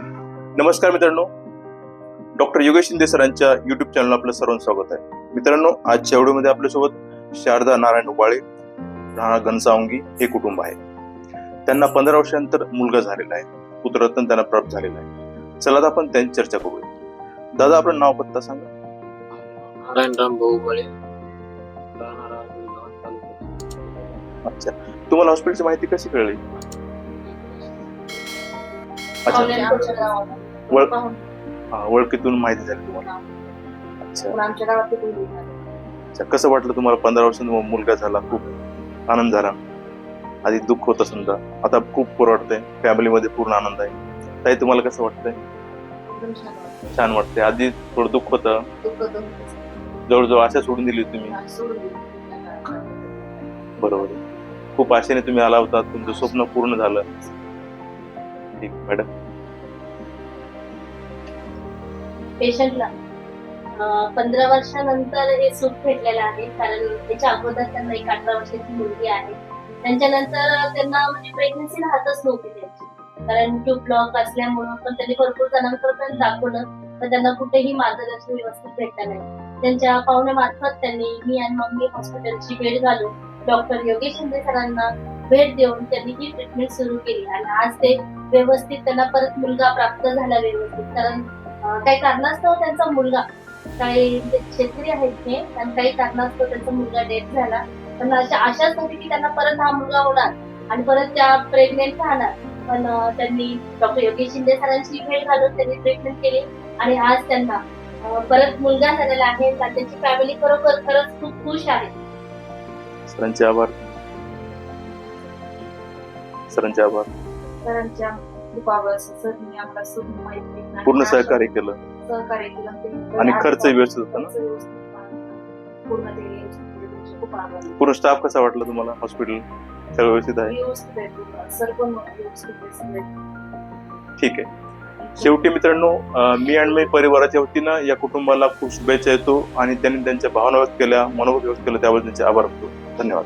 नमस्कार मित्रांनो. डॉक्टर योगेश शिंदे सरांच्या युट्यूब चॅनलला आपलं सर्वांचं स्वागत आहे. मित्रांनो आजच्या व्हिडिओमध्ये आपल्यासोबत शारदा नारायण उबाळे राणा घनसावंगी हे कुटुंब आहे. त्यांना पंधरा वर्षानंतर मुलगा झालेला आहे. पुत्ररत्न त्यांना प्राप्त झालेला आहे. चला आता आपण त्यांची चर्चा करूया. दादा आपलं नाव पत्ता सांगा. नारायणराम भाऊ बळे राहणार आळंदी तालुका. अच्छा. तुम्हाला हॉस्पिटलची माहिती कशी कळली? अच्छा. आमच्या गावाला वळ पाहून हा, ओळखीतून माहिती झाली तुम्हाला. अच्छा. पण आमच्या गावात ते कोणी नाही. अच्छा कसं वाटलं तुम्हाला पंधरा वर्षांनी मुलगा झाला खूप आनंद झाला? आधी दुःख होतं समजा आता खूप परवडतंय फॅमिलीमध्ये पूर्ण आनंद आहे. ताई तुम्हाला कसं वाटतंय? एकदम छान वाटतं. छान वाटतंय. आधी थोडं दुःख होतं. दुःख. जवळजवळ आशा सोडून दिली तुम्ही. आणि सोडून दिलं. बरोबर. आहे. खूप आशेने तुम्ही आला होता. तुमचं स्वप्न पूर्ण झालं. ठीक मॅडम. पेशंटला. पंधरा वर्षानंतर हे सुख भेटलेलं आहे कारण त्याच्या अगोदर त्यांना एक अठरा वर्षाची मुलगी आहे. त्यांच्यानंतर त्यांना म्हणजे प्रेग्नन्सी राहतच नव्हती त्यांची. कारण ट्यूब ब्लॉक असल्यामुळं पण त्यांनी भरपूर जणांपर्यंत दाखवलं तर त्यांना कुठेही मार्गदर्शन व्यवस्थित भेटलं नाही. त्यांच्या पाहुण्यामार्फत त्यांनी मी आणि मम्मी हॉस्पिटलची भेट घालून डॉक्टर योगेश शिंदे सरांना भेट देऊन त्यांनी ही ट्रीटमेंट सुरू केली. आणि आज ते व्यवस्थित त्यांना परत मुलगा प्राप्त झाला व्यवस्थित कारण काही कारणास्तव त्यांचा मुलगा काही शेतकरी आहेत ते आणि काही कारणास्तव त्यांचा मुलगा डेथ झाला. पण अशा आशाच नव्हती की त्यांना परत हा मुलगा होणार आणि परत त्या प्रेग्नेंट राहणार. पण त्यांनी डॉक्टर योगेश शिंदे सरांची भेट घालून त्यांनी ट्रीटमेंट केली आणि आज त्यांना परत मुलगा झालेला आहे. त्यांची फॅमिली खरोखर खरंच खूप खुश आहे. सरांचे आभार. सरांचे आभार. सरांच्या सरनी आम्हाला पूर्ण माहिती सहकार्य केलं. सहकार्य केलं. आणि खर्च व्यवस्थित होता ना. पूर्ण ते व्यवस्थित केलं. त्यांचे खूप आभार. पूर्ण स्टाफ कसा वाटला तुम्हाला? हॉस्पिटल सगळं व्यवस्थित आहे? व्यवस्थित आहे पूर्ण. सर पण व्यवस्थित आहे. सगळे. ठीक आहे. शेवटी मित्रांनो मी आणि मी परिवाराच्या वतीनं या कुटुंबाला खूप शुभेच्छा येतो आणि त्यांनी त्यांच्या भावना व्यक्त केल्या मनोभाव व्यक्त केलं त्याबद्दल त्यांचे आभार मानतो. धन्यवाद.